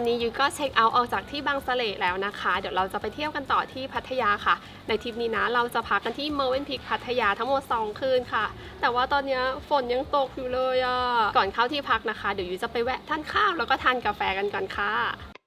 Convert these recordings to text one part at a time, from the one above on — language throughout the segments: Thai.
ตอนนี้ยุ้ยก็เช็คเอาท์ออกจากที่บางสะเลแล้วนะคะ เดี๋ยวเราจะไปเที่ยวกันต่อที่พัทยาค่ะ ในทริปนี้นะเราจะพักกันที่เมอร์เวนพิกพัทยาทั้งหมด 2 คืนค่ะ แต่ว่าตอนนี้ฝนยังตกอยู่เลยอะ่ะ ก่อนเข้าที่พักนะคะ เดี๋ยวยุ้ยจะไปแวะทานข้าวแล้วก็ทานกาแฟกันก่อนค่ะ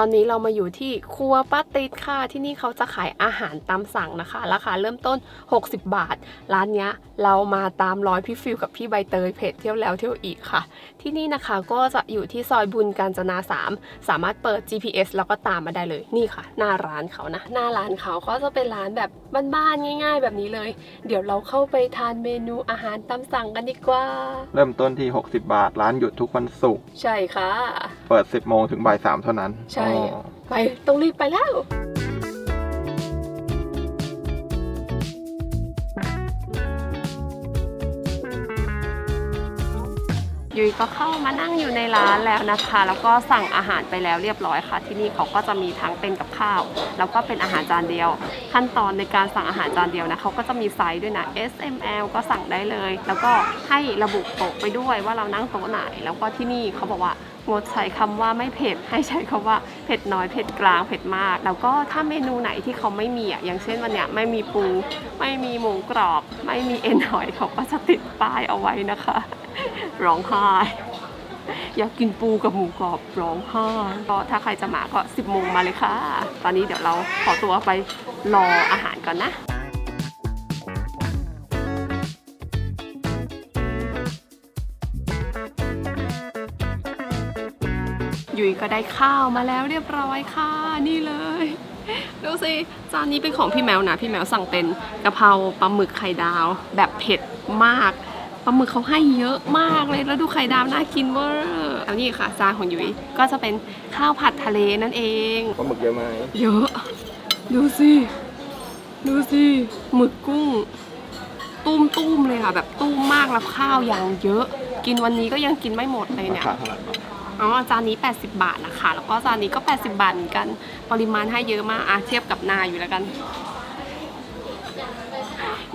ตอนนี้เรามาอยู่ที่ครัวป้าติดค่ะ ที่นี่เขาจะขายอาหารตามสั่งนะคะ ราคาเริ่มต้น 60 บาท ร้านเนี้ยเรามาตามร้อยพี่ฟิลกับพี่ใบเตยเพจเที่ยวแล้วเที่ยวอีกค่ะ ที่นี่นะคะก็จะอยู่ที่ซอยบุญการจนา 3 สามารถเปิด GPS แล้วก็ตามมาได้เลยนี่ค่ะ หน้าร้านเขานะ หน้าร้านเขาก็จะเป็นร้านแบบบ้านๆง่าย ๆ แบบนี้เลย เดี๋ยวเราเข้าไปทานเมนูอาหารตามสั่งกันดีกว่า เริ่มต้นที่ 60 บาท ร้านหยุดทุกวันศุกร์ใช่ค่ะ เปิด 10 โมงถึงบ่าย 3 เท่านั้น ใช่อ๋อไปต้องรีบไปแล้ว ยุ้ยก็เข้ามานั่งอยู่ในร้านแล้วนะคะ แล้วก็สั่งอาหารไปแล้วเรียบร้อยค่ะ ที่นี่เขาก็จะมีทั้งเป็นกับข้าว แล้วก็เป็นอาหารจานเดียว ขั้นตอนในการสั่งอาหารจานเดียวนะเขาก็จะมีไซส์ด้วยนะ S M L ก็สั่งได้เลย แล้วก็ให้ระบุโต๊ะไปด้วยว่าเรานั่งโต๊ะไหน แล้วก็ที่นี่เขาบอกว่างดใช้คำว่าไม่เผ็ดให้ใช้คำว่าเผ็ดน้อยเผ็ดกลางเผ็ดมาก แล้วก็ถ้าเมนูไหนที่เขาไม่มีอะอย่างเช่นวันเนี้ยไม่มีปู ไม่มีหมูกรอบ ไม่มีเอ็นหอยเขาก็จะติดป้ายเอาไว้นะคะ ร้องไห้อยากกินปูกับหมูกรอบร้องไห้ก็ถ้าใครจะมาก็ 10โมงมาเลยค่ะ ตอนนี้เดี๋ยวเราขอตัวไปรออาหารก่อนนะยุยก็ได้ข้าวมาแล้วเรียบร้อยค่ะ นี่เลย ดูสิ จานนี้เป็นของพี่แมวนะ พี่แมวสั่งเป็นกะเพราปลาหมึกไข่ดาว แบบเผ็ดมาก ปลาหมึกเขาให้เยอะมากเลยแล้วดูไข่ดาวน่ากินเวอร์แล้วนี่ค่ะจานของยุ้ยก็จะเป็นข้าวผัดทะเลนั่นเอง ปลาหมึกเยอะไหมเยอะ ดูสิดูสิหมึกกุ้ง ตุ้มตุ้มๆเลยค่ะ แบบตุ้มมากแล้วข้าวอย่างเยอะ กินวันนี้ก็ยังกินไม่หมดเลยราเนี่ย คาเท่าไหร่บ้างอ๋อจานนี้ 80 บาทนะคะ แล้วก็จานนี้ก็ 80 บาทเหมือนกัน ปริมาณให้เยอะมากอะเทียบกับนาอยู่แล้วกัน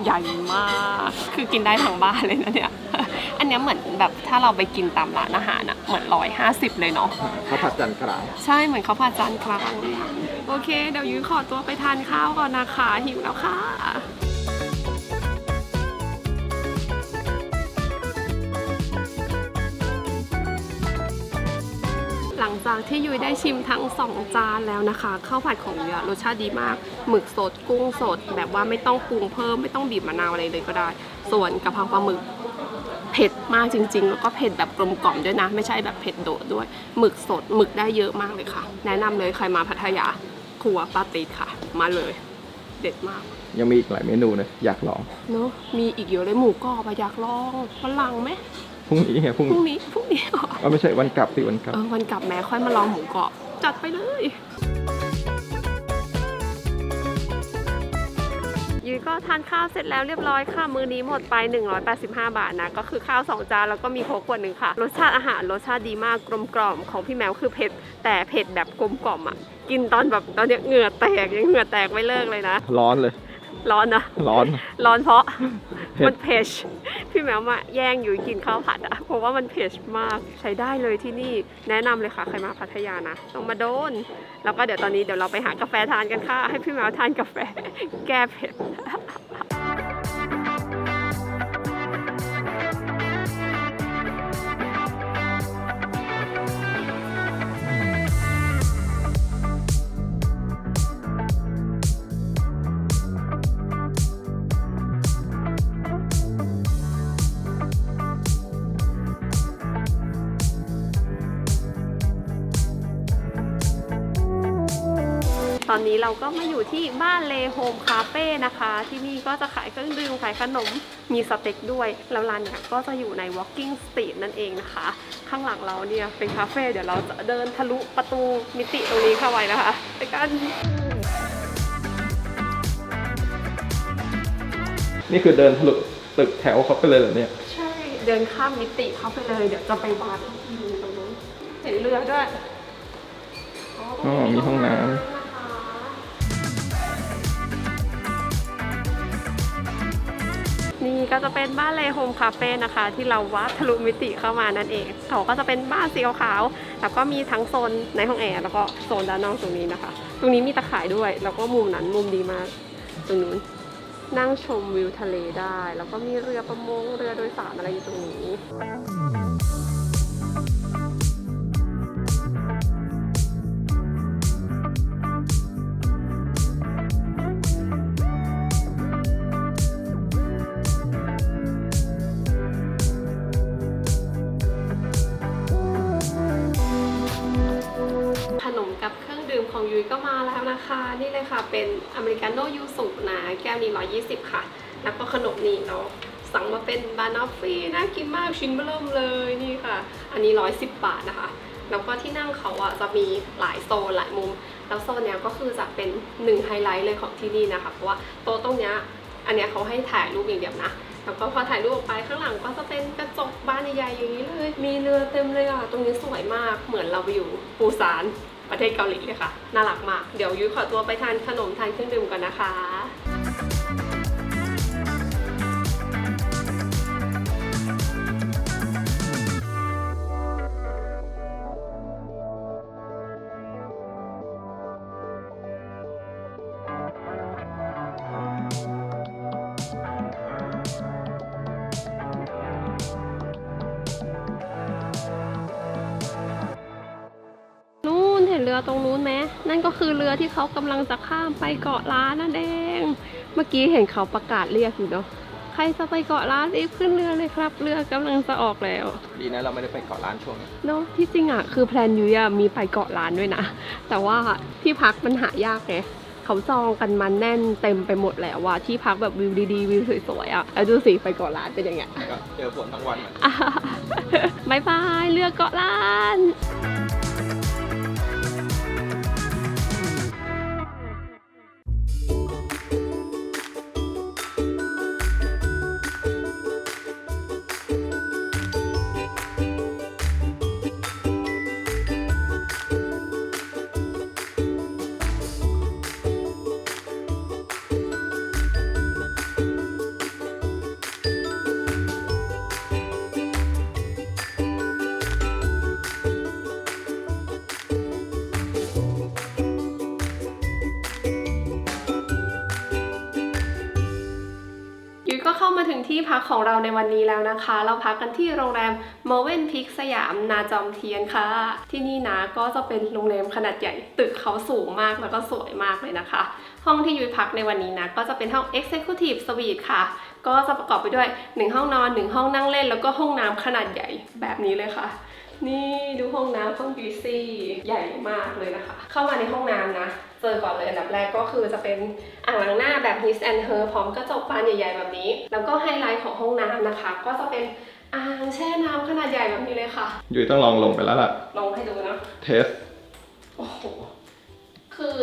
ใหญ่มาก คือกินได้ทั้งบ้านเลยนะเนี่ย อันเนี้ยเหมือนแบบถ้าเราไปกินตามร้านอาหารอะเหมือนร้อยห้าสิบเลยเนาะข้าวผัดจันทร์กลางใช่เหมือนเขาวผัดจานกลางเลยอะโอเค เดี๋ยวยุ้ยขอตัวไปทานข้าวก่อนนะคะ หิวแล้วค่ะ จากที่ยุ้ยได้ชิมทั้ง 2 จานแล้วนะคะข้าวผัดของยุ้ยอะรสชาติดีมากหมึกสดกุ้งสด แบบว่าไม่ต้องปรุงเพิ่มไม่ต้องบีบมะนาวอะไรเลยก็ได้ ส่วนกะเพราปลาหมึกเผ็ดมากจริง ๆ แล้วก็เผ็ดแบบกลมกล่อมด้วยนะ ไม่ใช่แบบเผ็ดโดดด้วยหมึกสดหมึกได้เยอะมากเลยค่ะ แนะนำเลยใครมาพัทยาครัวปาติดค่ะ มาเลย เด็ดมาก ยังมีอีกหลายเมนูเลยอยากลองเนอะมีอีกเยอะเลยหมูกรอบอะอยากลองวันหลังไหม พรุ่งนี้ไงพรุ่งพรุ่งนี้นี้พรุ่งนี้เหรอเอ้าไม่ใช่วันกลับสิวันกลับ เออวันกลับแม่ค่อยมาลองหมูกรอบจัดไปเลย ยุ้ยก็ทานข้าวเสร็จแล้วเรียบร้อยค่ะมือนี้หมดไป 185 บาทนะ ก็คือข้าว 2 จานแล้วก็มีโค้กขวดหนึ่งค่ะ รสชาติอาหารรสชาติดีมากกลมกล่อมของพี่แมวคือเผ็ด แต่เผ็ดแบบกลมกล่อมอะกินตอนแบบตอนเนี้ยเหงื่อแตกยังเหงื่อแตกไม่เลิกเลยนะ ร้อนเลย ร้อนนะ ร้อน ร้อนเพราะ เผ็ด มันเผ็ด พี่แมวมาแย่งอยู่กินข้าวผัดอะเพราะว่ามันเผ็ดมากใช้ได้เลยที่นี่แนะนำเลยค่ะใครมาพัทยานะต้องมาโดน แล้วก็เดี๋ยวตอนนี้เดี๋ยวเราไปหากาแฟทานกันค่ะ ให้พี่แมวทานกาแฟแก้เผ็ด นนี้เราก็มาอยู่ที่บ้านเลโฮมคาเฟ่นะคะ ที่นี่ก็จะขายเครื่องดื่มขายขนมมีสเต็กด้วย แล้วร้านเนี่ยก็จะอยู่ใน Walking Street นั่นเองนะคะ ข้างหลังเราเนี่ยเป็นคาเฟ่เดี๋ยวเราจะเดินทะลุประตูมิติตรงนี้เข้าไปนะคะไปกันนี่คือเดินทะลุตึกแถวเขาไปเลยเหรอเนี่ย ใช่ เดินข้ามมิติเข้าไปเลย เดี๋ยวจะไปวัดดูตรงนู้นเห็นเรือด้วย อ๋อ มีห้องน้ำ นี่ก็จะเป็นบ้านเลโฮมคาเฟ่นะคะ ที่เราวัดทะลุมิติเข้ามานั่นเองเขาก็จะเป็นบ้านสีขาวๆแล้วก็มีทั้งโซนในห้องแอร์แล้วก็โซนด้านนอกตรงนี้นะคะ ตรงนี้มีตะข่ายด้วย แล้วก็มุมนั้นมุมดีมากตรงนู้นนั่งชมวิวทะเลได้ แล้วก็มีเรือประมงเรือโดยสารอะไรอยู่ตรงนี้ ของยุ้ยก็มาแล้วนะคะ นี่เลยค่ะ เป็นอเมริกาโน่ยูสุนะแก้วนี้120 ค่ะ แล้วก็ขนมนี่เราสั่งมาเป็นบานอฟฟี่น่ากินมากชิ้นเบิ่มเลยนี่ค่ะ อันนี้ 110 บาทนะคะ แล้วก็ที่นั่งเขาอะจะมีหลายโซนหลายมุม แล้วโซนเนี้ยก็คือจะเป็นหนึ่งไฮไลท์เลยของที่นี่นะคะ เพราะว่าโต๊ะตรงเนี้ยอันเนี้ยเขาให้ถ่ายรูปอย่างเดียวนะแล้วก็พอถ่ายรูปออกไปข้างหลังก็จะเป็นกระจกบานใหญ่ๆอย่างนี้เลย มีเรือเต็มเลยอะ ตรงนี้สวยมาก เหมือนเราไปอยู่ปูซาน ประเทศเกาหลีเลยค่ะ น่ารักมาก เดี๋ยวยุ้ยขอตัวไปทานขนมทานเครื่องดื่มก่อนนะคะ รือตรงนู้นไหมนั่นก็คือเรือที่เขากำลังจะข้ามไปเกาะล้านนั่นเอง เมื่อกี้เห็นเขาประกาศเรียกอยู่เนาะใครจะไปเกาะล้านรีบขึ้นเรือเลยครับ เรือกำลังจะออกแล้ว ดีนะเราไม่ได้ไปเกาะร้านช่วงนี้เนาะที่จริงอะคือแพลนยุ้ยอะมีไปเกาะล้านด้วยนะ แต่ว่าที่พักมันหายากไงเขาจองกันมาแน่นเต็มไปหมดแล้วว่าที่พักแบบวิวดีๆวิวสวยๆอะแล้วดูสิไปเกาะล้านเป็นยังไงก็เจอฝนทั้งวันเหมือนอะบายบายเรือเกาะล้าน ของเราในวันนี้แล้วนะคะ เราพักกันที่โรงแรมเมอร์เวนพิกสยามนาจอมเทียนค่ะ ที่นี่นะก็จะเป็นโรงแรมขนาดใหญ่ตึกเขาสูงมากแล้วก็สวยมากเลยนะคะ ห้องที่ยุ้ยพักในวันนี้นะก็จะเป็นห้อง Executive Suite ค่ะ ก็จะประกอบไปด้วย 1 ห้องนอน 1 ห้องนั่งเล่น แล้วก็ห้องน้ำขนาดใหญ่แบบนี้เลยค่ะ นี่ดูห้องน้ำห้องบีซี่ใหญ่มากเลยนะคะ เข้ามาในห้องน้ำนะ เจอก่อนเลยอันดับแรกก็คือจะเป็นอ่างล้างหน้าแบบ His and Her พร้อมกระจกบานใหญ่ๆแบบนี้ แล้วก็ไฮไลท์ของห้องน้ำนะคะ ก็จะเป็นอ่างแช่น้ำขนาดใหญ่แบบนี้เลยค่ะ ยุ้ยต้องลองลงไปแล้วล่ะ ลองให้ดูนะ เทส โอ้โห คือ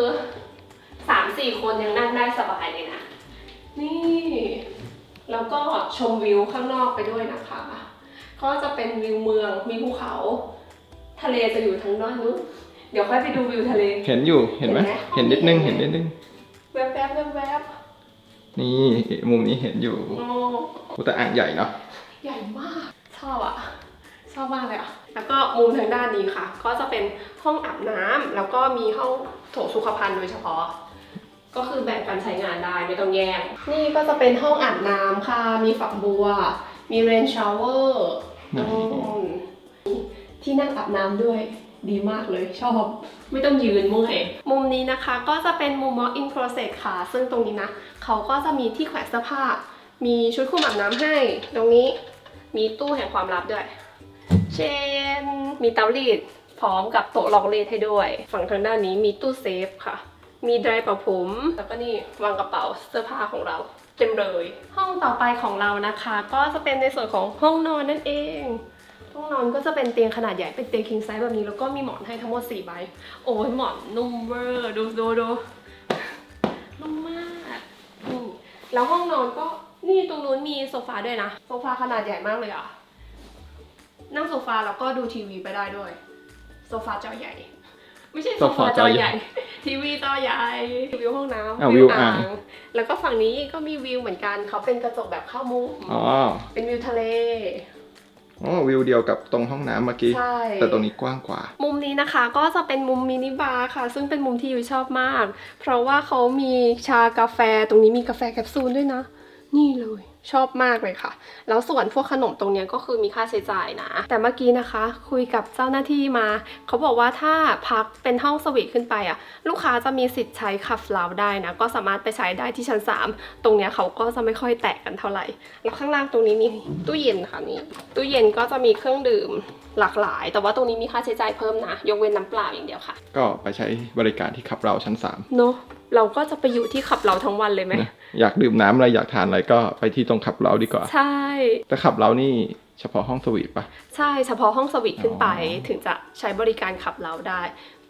สามสี่คนยังนั่งได้สบายเลยนะ นี่ แล้วก็ชมวิวข้างนอกไปด้วยนะคะ ก็จะเป็นวิวเมือง มีภูเขา ทะเลจะอยู่ทางด้านนู้นเดี๋ยวค่อยไปดูวิวทะเล เห็นอยู่เห็นไหมเห็นไหมเห็นนิดนึงเห็นนิดนึงแวบๆแวบๆแวบนี่มุมนี้เห็นอยู่ๆโอ้โอ้แต่อ่างใหญ่เนาะใหญ่มาก ชอบอะชอบมากเลยอะแล้วก็มุมทางด้านนี้ค่ะ ก็จะเป็นห้องอาบน้ำแล้วก็มีห้องโถสุขภัณฑ์โดยเฉพาะ ก็คือแบ่งกันใช้งานได้ไม่ต้องแยก นี่ก็จะเป็นห้องอาบน้ำค่ะ มีฝักบัว มีเรนชาวเวอร์อืม ที่นั่งอาบน้ำด้วยดีมากเลยชอบ ไม่ต้องยืนเมื่อยมุมนี้นะคะก็จะเป็นมุม walk in closet ค่ะ ซึ่งตรงนี้นะ เขาก็จะมีที่แขวนเสื้อผ้า มีชุดคลุมอาบน้ำให้ ตรงนี้มีตู้แห่งความลับด้วย เช่น มีเตารีดพร้อมกับโต๊ะรองรีดให้ด้วย ฝั่งทางด้านนี้มีตู้เซฟค่ะ มีไดร์เป่าผม แล้วก็นี่วางกระเป๋าเสื้อผ้าของเรา เต็มเลย ห้องต่อไปของเรานะคะ ก็จะเป็นในส่วนของห้องนอนนั่นเอง ห้องนอนก็จะเป็นเตียงขนาดใหญ่เป็นเตียง king size แบบนี้แล้วก็มีหมอนให้ทั้งหมด4ใบ โอ้ยหมอนนุ่มเวอร์ดูดูดูนุ่มมากอืมแล้วห้องนอนก็นี่ตรงนู้นมีโซฟาด้วยนะ โซฟาขนาดใหญ่มากเลยอะนั่งโซฟาแล้วก็ดูทีวีไปได้ด้วย โซฟาจอใหญ่ ไม่ใช่โซฟาจอใหญ่ ทีวีจอใหญ่วิวห้องน้ำอะวิวอ่างแล้วก็ฝั่งนี้ก็มีวิวเหมือนกันเขาเป็นกระจกแบบเข้ามุมอ๋อเป็นวิวทะเลอ๋อวิวเดียวกับตรงห้องน้ำเมื่อกี้ใช่แต่ตรงนี้กว้างกว่า มุมนี้นะคะก็จะเป็นมุมมินิบาร์ค่ะ ซึ่งเป็นมุมที่ยูชอบมาก เพราะว่าเขามีชากาแฟตรงนี้มีกาแฟแคปซูลด้วยนะ นี่เลยชอบมากเลยค่ะ แล้วส่วนพวกขนมตรงเนี้ยก็คือมีค่าใช้จ่ายนะ แต่เมื่อกี้นะคะ คุยกับเจ้าหน้าที่มา เขาบอกว่าถ้าพักเป็นห้องสวีทขึ้นไปอะ ลูกค้าจะมีสิทธิ์ใช้คัฟลาวได้นะ ก็สามารถไปใช้ได้ที่ชั้น 3 ตรงเนี้ยเขาก็จะไม่ค่อยแตะกันเท่าไหร่ แล้วข้างล่างตรงนี้มีตู้เย็นค่ะนี่ตู้เย็นก็จะมีเครื่องดื่มหลากหลาย แต่ว่าตรงนี้มีค่าใช้จ่ายเพิ่มนะ ยกเว้นน้ำเปล่าอย่างเดียวค่ะ ก็ไปใช้บริการที่ขับเราชั้นสามเนอะ เราก็จะไปอยู่ที่ขับเราทั้งวันเลยไหมนะอยากดื่มน้ำอะไรอยากทานอะไรก็ไปที่ตรงขับเราดีกว่า ใช่ แต่ขับเรานี่เฉพาะห้องสวีทปะใช่เฉพาะห้องสวีทขึ้นไปอ๋อถึงจะใช้บริการขับเราได้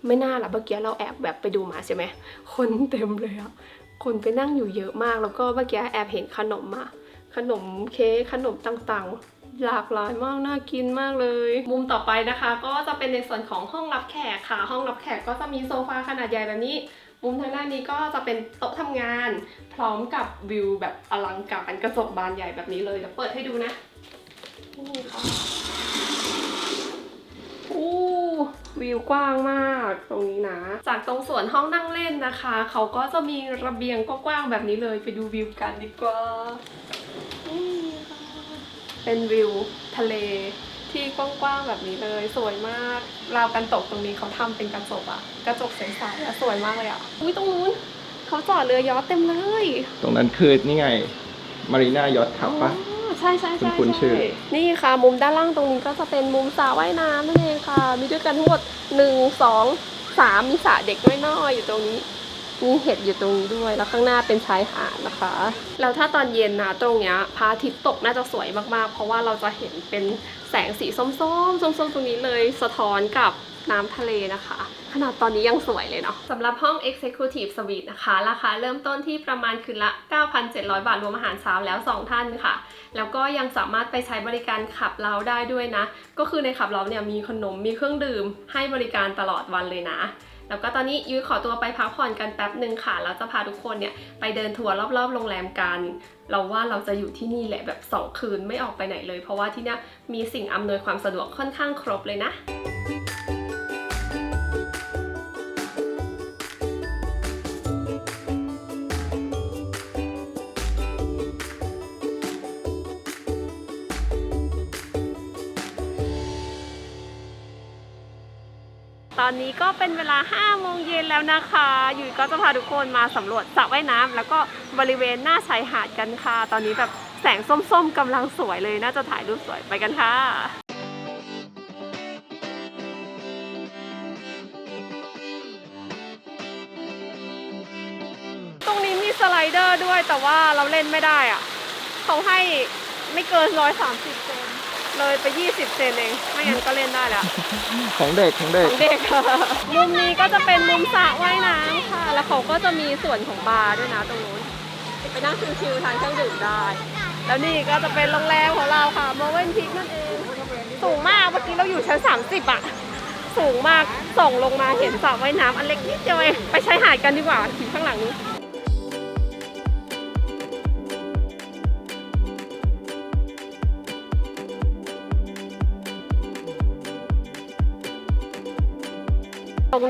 ไม่น่าละเมื่อกี้เราแอบแบบไปดูมาใช่ไหมคนเต็มเลยอะคนไปนั่งอยู่เยอะมากแล้วก็เมื่อกี้แอบเห็นขนมอะขนมเค้กขนมต่างๆ หลากหลายมากน่ากินมากเลย มุมต่อไปนะคะ ก็จะเป็นในส่วนของห้องรับแขกค่ะ ห้องรับแขกก็จะมีโซฟาขนาดใหญ่แบบนี้ มุมทางด้านนี้ก็จะเป็นโต๊ะทำงาน พร้อมกับวิวแบบอลังการกระจกบานใหญ่แบบนี้เลยเดี๋ยวเปิดให้ดูนะนี่ค่ะอู้วิวกว้างมากตรงนี้นะ จากตรงส่วนห้องนั่งเล่นนะคะ เขาก็จะมีระเบียงกว้างๆแบบนี้เลยไปดูวิวกันดีกว่า เป็นวิวทะเล ที่กว้างๆแบบนี้เลย สวยมากราวกันตกตรงนี้เขาทำเป็นกระจกอะกระจกใสๆอะสวยมากเลยอะอุ้ยตรงนู้นเขาจอดเรือยอชต์เต็มเลย ตรงนั้นคือนี่ไงมารีนายอทขับปะอ๋อใช่ใช่ใช่คุ้นๆชื่อในี่ค่ะ มุมด้านล่างตรงนี้ก็จะเป็นมุมสระว่ายน้ำนั่นเองค่ะ มีด้วยกันทั้งหมดหนึ่งสองสามมีสระเด็กน้อยๆอยู่ตรงนี้ มีเห็ดอยู่ตรงนี้ด้วย แล้วข้างหน้าเป็นชายหาดนะคะ แล้วถ้าตอนเย็นนะตรงเนี้ยพระอาทิตย์ตกน่าจะสวยมากๆ เพราะว่าเราจะเห็นเป็นแสงสีส้มๆ ส้มๆ ตรงนี้เลย สะท้อนกับน้ำทะเลนะคะ ขนาดตอนนี้ยังสวยเลยเนาะสำหรับห้อง Executive Suite นะคะ ราคาเริ่มต้นที่ประมาณคืนละ 9,700 บาท รวมอาหารเช้าแล้ว 2 ท่านค่ะ แล้วก็ยังสามารถไปใช้บริการขับเราได้ด้วยนะ ก็คือในขับเราเนี่ยมีขนมมีเครื่องดื่มให้บริการตลอดวันเลยนะ แล้วก็ตอนนี้ยุ้ยขอตัวไปพักผ่อนกันแป๊บหนึ่งค่ะ แล้วจะพาทุกคนเนี่ยไปเดินทัวร์รอบๆโรงแรมกัน เราว่าเราจะอยู่ที่นี่แหละแบบ 2 คืนไม่ออกไปไหนเลย เพราะว่าที่นี่มีสิ่งอำนวยความสะดวกค่อนข้างครบเลยนะ อนนี้ก็เป็นเวลา5โมงเย็นแล้วนะคะยุ้ยก็จะพาทุกคนมาสำรวจสระว่ายน้ำแล้วก็บริเวณหน้าชายหาดกันค่ะ ตอนนี้แบบแสงส้มๆกำลังสวยเลยน่าจะถ่ายรูปสวยไปกันค่ะตรงนี้มีสไลเดอร์ด้วยแต่ว่าเราเล่นไม่ได้อะเขาให้ไม่เกิน130เซน เลยไป 20 เซนเอง ไม่งั้นก็เล่นได้แล้ว ของเด็กของเด็ขกองเด็ก มุมนี้ก็จะเป็นมุมสระว่ายน้ำค่ะ แล้วเขาก็จะมีส่วนของบาร์ด้วยนะตรงนู้นไปนั่งชิลๆทานเครื่องดื่มได้ แล้วนี่ก็จะเป็นโรงแรมของเราค่ะโมเวนพิกนั่นเอง สูงมากเมื่อกี้เราอยู่ชั้น 30 อะ สูงมากส่งลงมาเห็นสระว่ายน้ำอันเล็กนิดเดียวเองไปใช้หาดกันดีกว่าที่ข้างหลังนี้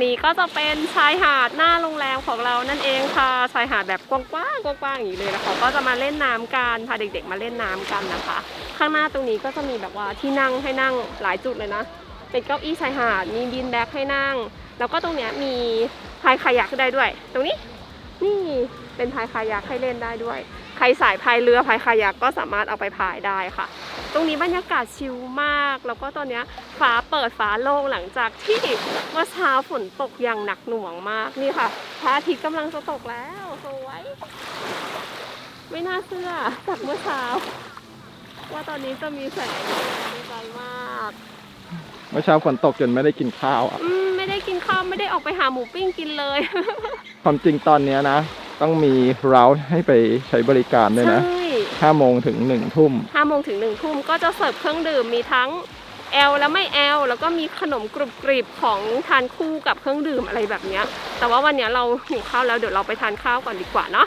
นี้ก็จะเป็นชายหาดหน้าโรงแรมของเรานั่นเองค่ะ ชายหาดแบบกว้างๆกว้างๆอย่างนี้เลยแล้วเขาก็จะมาเล่นน้ำกันพาเด็ก ๆ มาเล่นน้ำกันนะคะ ข้างหน้าตรงนี้ก็จะมีแบบว่าที่นั่งให้นั่งหลายจุดเลยนะ เป็นเก้าอี้ชายหาดมีบินแบ็คให้นั่ง แล้วก็ตรงเนี้ยมีพายคายักได้ด้วย ตรงนี้นี่เป็นพายคายักให้เล่นได้ด้วย ใครสายพายเรือพายคายักก็สามารถเอาไปพายได้ค่ะ ตรงนี้บรรยากาศชิลมาก แล้วก็ตอนเนี้ยฟ้าเปิดฟ้าโล่งหลังจากที่เมื่อเช้าฝนตกอย่างหนักหน่วงมากนี่ค่ะพระอาทิตย์กำลังจะตกแล้วสวยไม่น่าเชื่อจากเมื่อเช้า ว่าตอนนี้จะมีแสงดีใจมาก เมื่อเช้าฝนตกจนไม่ได้กินข้าวอะอืมไม่ได้กินข้าวไม่ได้ออกไปหาหมูปิ้งกินเลย ความจริงตอนเนี้ยนะ ต้องมีเราให้ไปใช้บริการด้วยนะให้าโมงถึงหนึ่งทุ่ม 5โมงถึง1ทุ่มก็จะเสิร์ฟเครื่องดื่มมีทั้งแอลและไม่แอลแล้วก็มีขนมกรุบกริบของทานคู่กับเครื่องดื่มอะไรแบบนี้แต่ว่าวันนี้เราหิวข้าวแล้วเดี๋ยวเราไปทานข้าวก่อนดีกว่าเนาะ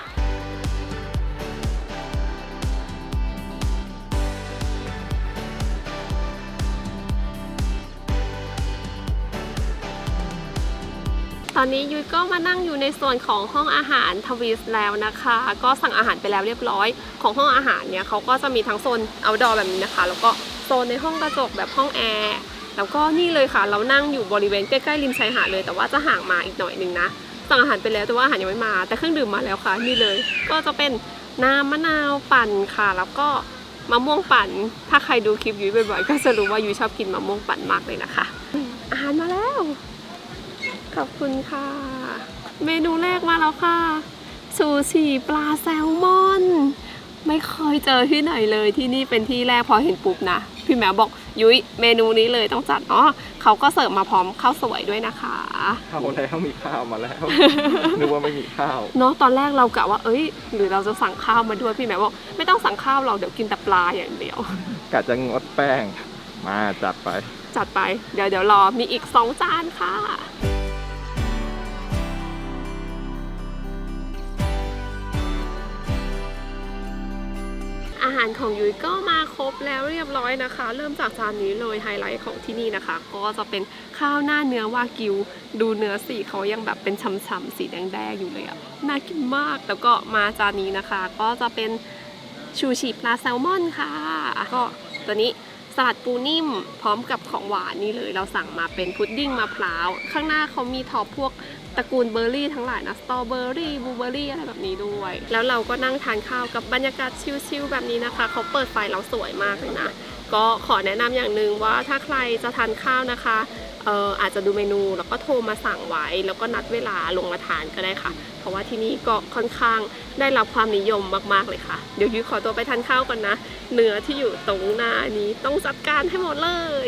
ตอนนี้ยุ้ยก็มานั่งอยู่ในส่วนของห้องอาหารทวิสแล้วนะคะ ก็สั่งอาหารไปแล้วเรียบร้อย ของห้องอาหารเนี่ยเขาก็จะมีทั้งโซน outdoor แบบนี้นะคะ แล้วก็โซนในห้องกระจกแบบห้องแอร์แล้วก็นี่เลยค่ะ เรานั่งอยู่บริเวณใกล้ๆริมชายหาดเลย แต่ว่าจะห่างมาอีกหน่อยหนึงนะสั่งอาหารไปแล้วแต่ว่าอาหารยังไม่มา แต่เครื่องดื่มมาแล้วค่ะ นี่เลย ก็จะเป็นน้ำมะนาวปั่นค่ะ แล้วก็มะม่วงปั่น ถ้าใครดูคลิปยุ้ยบ่อยๆก็จะรู้ว่ายุ้ยชอบกินมะม่วงปั่นมากเลยนะคะ อาหารมาแล้ว ขอบคุณค่ะ เมนูแรกมาแล้วค่ะ ซูชิปลาแซลมอน ไม่เคยเจอที่ไหนเลยที่นี่เป็นที่แรกพอเห็นปุ๊บนะ พี่แมวบอกยุ้ยเมนูนี้เลยต้องจัดอ๋อเขาก็เสิร์ฟมาพร้อมข้าวสวยด้วยนะคะ ข้าวแล้วมีข้าวมาแล้ว นึกว่าไม่มีข้าวเนาะตอนแรกเรากะว่าเอ้ย หรือเราจะสั่งข้าวมาด้วยพี่แมวบอกไม่ต้องสั่งข้าวหรอกเดี๋ยวกินแต่ปลาอย่างเดียว กะจะงดแป้งมาจัดไป จัดไปเดี๋ยวเดี๋ยวรอมีอีกสองจานค่ะารของยุ้ยก็มาครบแล้วเรียบร้อยนะคะ เริ่มจากจานนี้เลยไฮไลท์ของที่นี่นะคะ ก็จะเป็นข้าวหน้าเนื้อวากิว ดูเนื้อสีเขายังแบบเป็นช้ำๆสีแดงๆอยู่เลยอะน่ากินมากแล้วก็มาจานนี้นะคะ ก็จะเป็นชูชีปลาแซลมอนค่ะก็ตัวนี้สลัดปูนิ่มพร้อมกับของหวานนี่เลย เราสั่งมาเป็นพุดดิ้งมะพร้าว ข้างหน้าเขามีท็อปพวก ตระกูลเบอร์รี่ทั้งหลายนะสตรอเบอร์รี่บลูเบอร์รี่อะไรแบบนี้ด้วย แล้วเราก็นั่งทานข้าวกับบรรยากาศชิลๆแบบนี้นะคะ เขาเปิดไฟเราสวยมากเลยนะ ก็ขอแนะนำอย่างหนึ่งว่าถ้าใครจะทานข้าวนะคะเอ่ออาจจะดูเมนูแล้วก็โทรมาสั่งไว้ แล้วก็นัดเวลาลงมาทานก็ได้ค่ะ เพราะว่าที่นี่ก็ค่อนข้างได้รับความนิยมมากๆเลยค่ะ เดี๋ยวยุ้ยขอตัวไปทานข้าวก่อนนะ เนื้อที่อยู่ตรงหน้านี้ต้องจัดการให้หมดเลย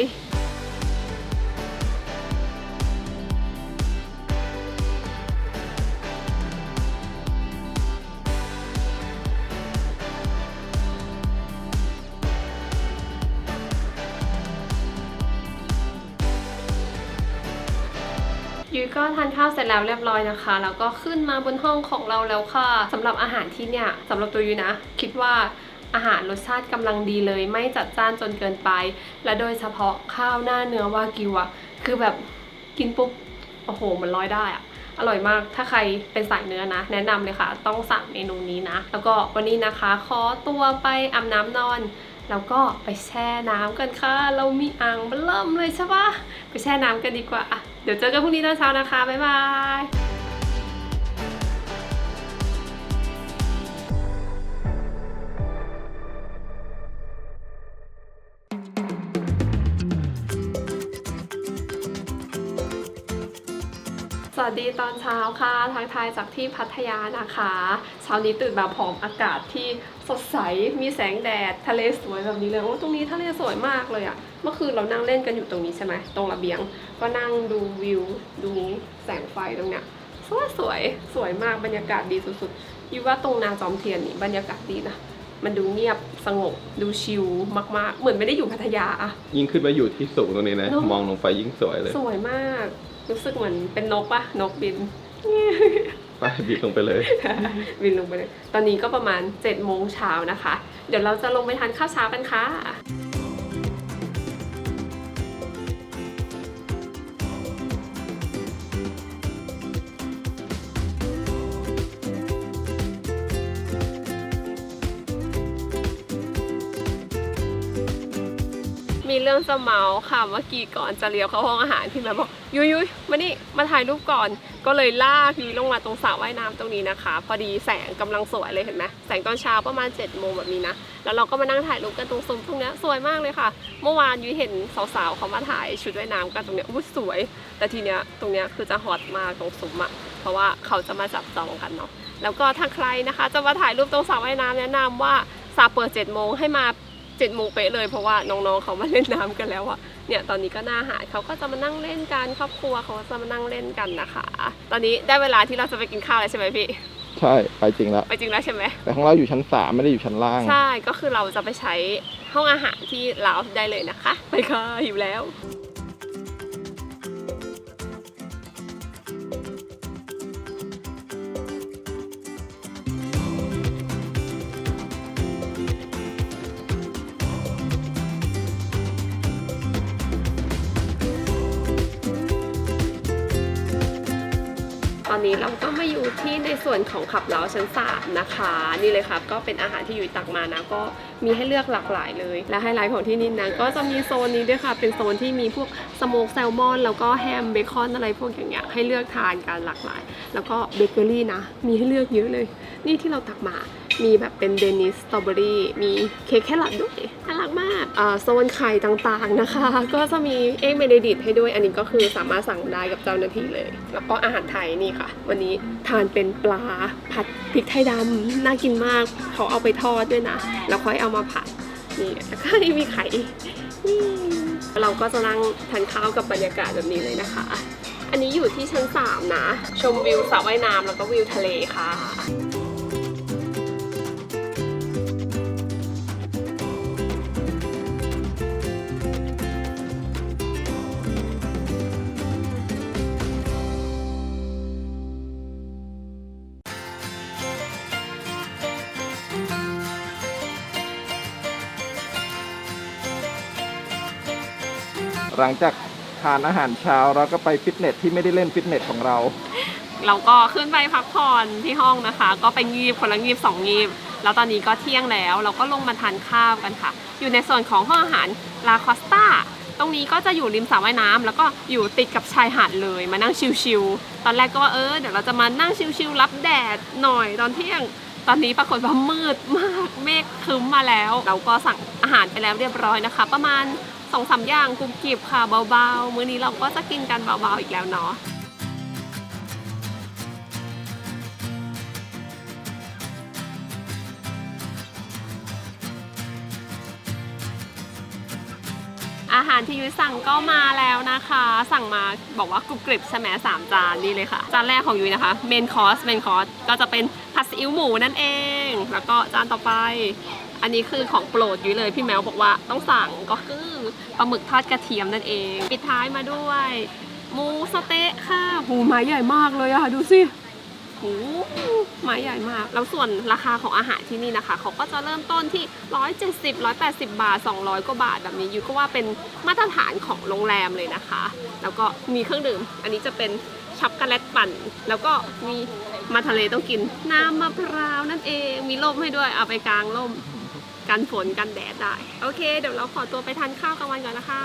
ทานข้าวเสร็จแล้วเรียบร้อยนะคะ แล้วก็ขึ้นมาบนห้องของเราแล้วค่ะสำหรับอาหารที่เนี่ยสำหรับตัวยุ้ยนะ คิดว่าอาหารรสชาติกำลังดีเลย ไม่จัดจ้านจนเกินไป และโดยเฉพาะข้าวหน้าเนื้อวากิวอะคือแบบกินปุ๊บโอ้โหมันร้อยได้อะอร่อยมาก ถ้าใครเป็นสายเนื้อนะ แนะนำเลยค่ะ ต้องสั่งเมนูนี้นะ แล้วก็วันนี้นะคะ ขอตัวไปอาบน้ำนอน แล้วก็ไปแช่น้ำกันค่ะ เรามีอ่างเริ่มเลยใช่ปะไปแช่น้ำกันดีกว่าอะเดี๋ยวเจอกันพรุ่งนี้ตอนเช้านะคะ บ๊ายบาย วัสดีตอนเช้าค่ะทักทายจากที่พัทยานะคะ เช้านี้ตื่นมาพร้อมอากาศที่สดใส มีแสงแดด ทะเลสวยแบบนี้เลย โอ้ ตรงนี้ทะเลสวยมากเลยอะเมื่อคืนเรานั่งเล่นกันอยู่ตรงนี้ใช่ไหม ตรงระเบียง ก็นั่งดูวิว ดูแสงไฟตรงเนี้ย สวยสวย สวยมาก บรรยากาศดีสุดๆยูว่าตรงนาจอมเทียนนี่บรรยากาศดีนะ มันดูเงียบสงบ ดูชิลมากๆ เหมือนไม่ได้อยู่พัทยาอะยิ่งขึ้นมาอยู่ที่สูงตรงนี้นะเนอะมองลงไปยิ่งสวยเลย สวยมาก รู้สึกเหมือนเป็นนกปะนกบิน ไปบิดลงไปเลย บินลงไปเลย ตอนนี้ก็ประมาณ7จ็ดโมงเช้านะคะ เดี๋ยวเราจะลงไปทานข้าวเช้ากันค่ะ รื่องจะเมาค่ะเมื่อกี้ก่อนจะเลี้ยวเข้าห้องอาหารพี่แม่บอกยุยยุยมานี่มาถ่ายรูปก่อน ก็เลยลากยุยลงมาตรงสระว่ายน้ำตรงนี้นะคะ พอดีแสงกำลังสวยเลยเห็นไหมแสงตอนเช้าประมาณ7จ็ดโมงแบบนี้นะแล้วเราก็มานั่งถ่ายรูปกันตรงซุ้มตรงนี้สวยมากเลยค่ะ เมื่อวานยุยเห็นสาวๆเขามาถ่ายชุดว่ายน้ำกันตรงนี้อุ้ยสวย แต่ทีเนี้ยตรงเนี้ยคือจะฮอตมากตรงซุ้มอะเพราะว่าเขาจะมาจับจองกันเนาะแล้วก็ถ้าใครนะคะ จะมาถ่ายรูปตรงสระว่ายน้ำแนะนำว่าสระเปิด7จ็ดโมงให้มา 7จ็ดโมงเป๊ะเลยเพราะว่าน้องๆเขามาเล่นน้ำกันแล้วอะเนี่ยตอนนี้ก็หน้าหาดเขาก็จะมานั่งเล่นกันครอบครัวเขาก็จะมานั่งเล่นกันนะคะ ตอนนี้ได้เวลาที่เราจะไปกินข้าวแล้วใช่ไหมพี่ใช่ไปจริงแล้วไปจริงแล้วใช่ไหมแต่ของเราอยู่ชั้นสามไม่ได้อยู่ชั้นล่าง ใช่ก็คือเราจะไปใช้ห้องอาหารที่ลาวได้เลยนะคะ ไปค่ะหิวแล้ว ส่วนของขับเล้าชั้นสามนะคะ นี่เลยครับก็เป็นอาหารที่อยู่ตักมานะก็มีให้เลือกหลากหลายเลย และไฮไลท์ของที่นี่นะก็จะมีโซนนี้ด้วยค่ะ เป็นโซนที่มีพวก โมกแซลมอน แล้วก็แฮมเบคอนอะไรพวกอย่างเงี้ยให้เลือกทานกันหลากหลาย แล้วก็เบเกอรี่นะ มีให้เลือกเยอะเลย นี่ที่เราตักมามีแบบเป็นเดนิสสตรอเบอรี่มีเค้กแครอทด้วยน่ารักมากอ่าโซนไข่ต่างๆนะคะ ก็จะมีเอ็กเมเดดิตให้ด้วย อันนี้ก็คือสามารถสั่งได้กับเจ้าหน้าที่เลย แล้วก็อาหารไทยนี่ค่ะ วันนี้ทานเป็นปลาผัดพริกไทยดำน่ากินมากเขาเอาไปทอดด้วยนะ แล้วค่อยเอามาผัดนี่แล้วก็มีไข่นี่ เราก็จะนั่งทานข้าวกับบรรยากาศแบบนี้เลยนะคะ อันนี้อยู่ที่ชั้น 3 นะ ชมวิวสระว่ายน้ำแล้วก็วิวทะเลค่ะ ลังจากทานอาหารเช้าเราก็ไปฟิตเนสที่ไม่ได้เล่นฟิตเนสของเรา เราก็ขึ้นไปพักผ่อนที่ห้องนะคะ ก็ไปงีบคนละงีบสองงีบ แล้วตอนนี้ก็เที่ยงแล้ว เราก็ลงมาทานข้าวกันค่ะ อยู่ในส่วนของห้องอาหารลาคอสตาตรงนี้ก็จะอยู่ริมสระว่ายน้ำแล้วก็อยู่ติดกับชายหาดเลยมานั่งชิลๆตอนแรกก็ว่าเออเดี๋ยวเราจะมานั่งชิลๆรับแดดหน่อยตอนเที่ยง ตอนนี้ปรากฏว่ามืดมากเมฆครึ้มมาแล้ว เราก็สั่งอาหารไปแล้วเรียบร้อยนะคะ ประมาณ สองสามอย่างกรุบกริบค่ะเบาๆ มื้อนี้เราก็จะกินกันเบาๆอีกแล้วเนาะอาหารที่ยุ้ยสั่งก็มาแล้วนะคะ สั่งมาบอกว่ากรุบกริบใช่ไหมสามจานนี่เลยค่ะ จานแรกของยุ้ยนะคะเมนคอร์สเมนคอร์สก็จะเป็นผัดซีอิ๊วหมูนั่นเอง แล้วก็จานต่อไป อันนี้คือของโปรดยุ้ยเลยพี่แมวบอกว่าต้องสั่งก็คือปลาหมึกทอดกระเทียมนั่นเอง ปิดท้ายมาด้วยหมูสะเต๊ะค่ะหูไม้ใหญ่มากเลยอะดูสิโอ้โหไม้ใหญ่มาก แล้วส่วนราคาของอาหารที่นี่นะคะ เขาก็จะเริ่มต้นที่ 170 180 บาท 200 กว่าบาทแบบนี้ยูก็ว่าเป็นมาตรฐานของโรงแรมเลยนะคะ แล้วก็มีเครื่องดื่ม อันนี้จะเป็นช็อกโกแลตปั่น แล้วก็มีมาทะเลต้องกิน น้ำมะพร้าวนั่นเอง มีร่มให้ด้วย เอาไปกลางร่ม กันฝนกันแดดได้ โอเค เดี๋ยวเราขอตัวไปทานข้าวกลางวันก่อนนะคะ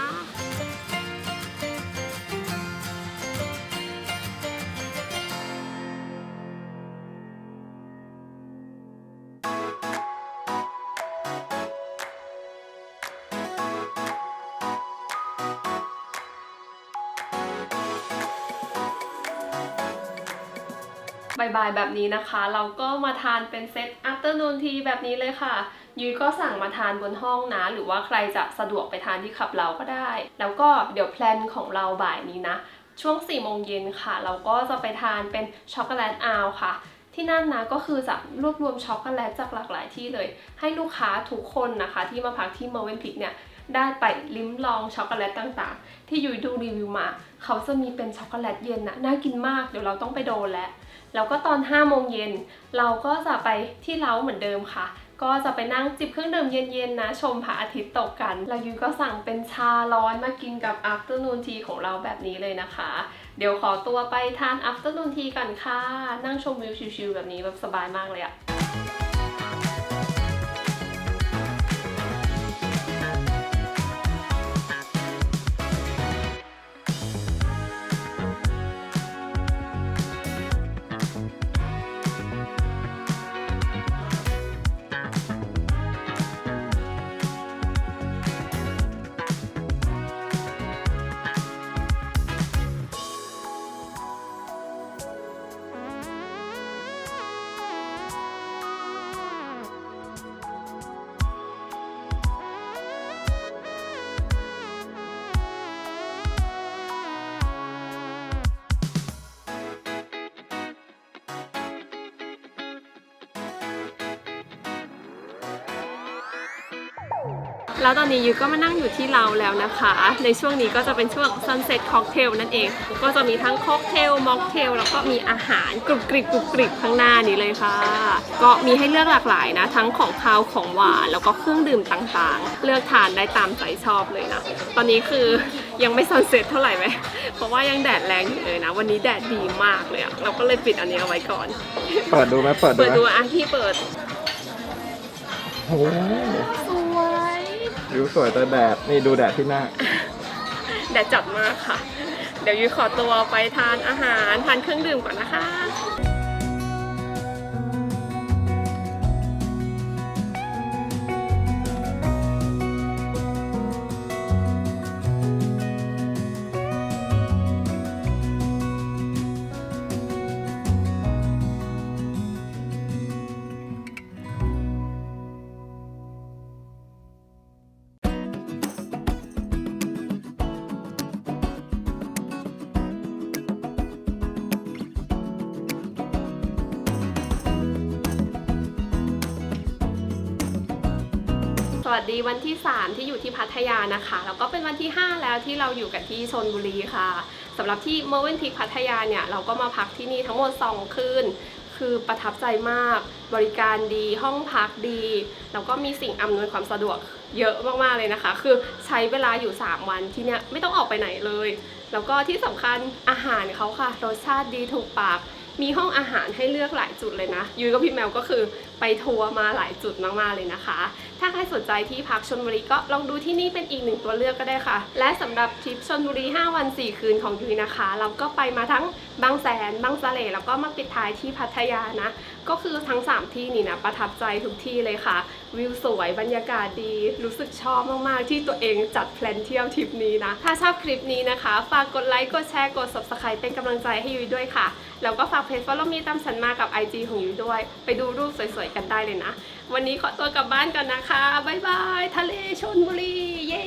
บ่ายๆแบบนี้นะคะ เราก็มาทานเป็นเซต afternoon tea แบบนี้เลยค่ะ ยุ้ยก็สั่งมาทานบนห้องนะ หรือว่าใครจะสะดวกไปทานที่ขับเราก็ได้ แล้วก็เดี๋ยวแพลนของเราบ่ายนี้นะ ช่วง4ี่โมงเย็นค่ะ เราก็จะไปทานเป็นช็อกโกแลตอาวค่ะที่นั่นนะก็คือจะรวบรวมช็อกโกแลตจากหลากหลายที่เลย ให้ลูกค้าทุกคนนะคะ ที่มาพักที่เมอร์เวนพิกเนี่ยได้ไปลิ้มลองช็อกโกแลตต่างๆ ที่ยุ้ยดูรีวิวมา เขาจะมีเป็นช็อกโกแลตเย็นนะน่ากินมากเดี๋ยวเราต้องไปโดนแล้ว แล้วก็ตอน5โมงเย็นเราก็จะไปที่เล้าเหมือนเดิมค่ะ ก็จะไปนั่งจิบเครื่องดื่มเย็นๆนะชมพระอาทิตย์ตกกัน แล้วยูก็สั่งเป็นชาร้อนมากินกับ afternoon tea ของเราแบบนี้เลยนะคะ เดี๋ยวขอตัวไปทาน afternoon tea กันค่ะ นั่งชมวิวชิวๆแบบนี้แบบสบายมากเลยอะ แล้วตอนนี้ยูก็มานั่งอยู่ที่เราแล้วนะคะ ในช่วงนี้ก็จะเป็นช่วง sunset cocktail นั่นเอง ก็จะมีทั้งค็อกเทลม็อกเทลแล้วก็มีอาหารกรุบกริบกรุบกริบข้างหน้านี้เลยค่ะ ก็มีให้เลือกหลากหลายนะ ทั้งของคาวของหวานแล้วก็เครื่องดื่มต่างๆ เลือกทานได้ตามใจชอบเลยนะ ตอนนี้คือยังไม่ sunset เท่าไหร่ไหมเพราะว่ายังแดดแรงอยู่เลยนะ วันนี้แดดดีมากเลยอะเราก็เลยปิดอันนี้เอาไว้ก่อน เปิดดูไหมเปิดดูเปิดไหมดูอะที่เปิดโอ้โหสว ยูสวยแต่แดด นี่ดูแดดที่หน้า แดดจัดมากค่ะ เดี๋ยวยูขอตัวไปทานอาหาร ทานเครื่องดื่มก่อนนะคะ วัสดีวันที่ 3 ที่อยู่ที่พัทยานะคะ แล้วก็เป็นวันที่ 5 แล้วที่เราอยู่กันที่ชนบุรีค่ะสำหรับที่เมอร์เวนพิกพัทยาเนี่ย เราก็มาพักที่นี่ทั้งหมด 2 คืน คือประทับใจมาก บริการดีห้องพักดี แล้วก็มีสิ่งอำนวยความสะดวกเยอะมากๆเลยนะคะ คือใช้เวลาอยู่ 3 วันที่เนี่ยไม่ต้องออกไปไหนเลย แล้วก็ที่สำคัญอาหารเขาค่ะรสชาติดีถูกปากมีห้องอาหารให้เลือกหลายจุดเลยนะ ยุ้ยกับพี่แมวก็คือไปทัวร์มาหลายจุดมากๆเลยนะคะ ถ้าใครสนใจที่พักชนบุรีก็ลองดูที่นี่เป็นอีกหนึ่งตัวเลือกก็ได้ค่ะ และสำหรับทริปชนบุรี 5 วัน 4 คืนของยุ้ยนะคะ เราก็ไปมาทั้งบางแสนบางสะเลแล้วก็มาปิดท้ายที่พัทยานะ ก็คือทั้ง 3 ที่นี่นะประทับใจทุกที่เลยค่ะ วิวสวยบรรยากาศดี รู้สึกชอบมากๆ ที่ตัวเองจัดแพลนเที่ยวทริปนี้นะ ถ้าชอบคลิปนี้นะคะ ฝากกดไลค์กดแชร์กด subscribe เป็นกำลังใจให้ยุ้ยด้วยค่ะ แล้วก็ฝากเพจ follow me ตามฉันมากับ IG ของยุ้ยด้วย ไปดูรูปสวยๆกันได้เลยนะ วันนี้ขอตัวกลับบ้านก่อนนะคะ บ๊ายบาย ทะเลชนบุรี เย้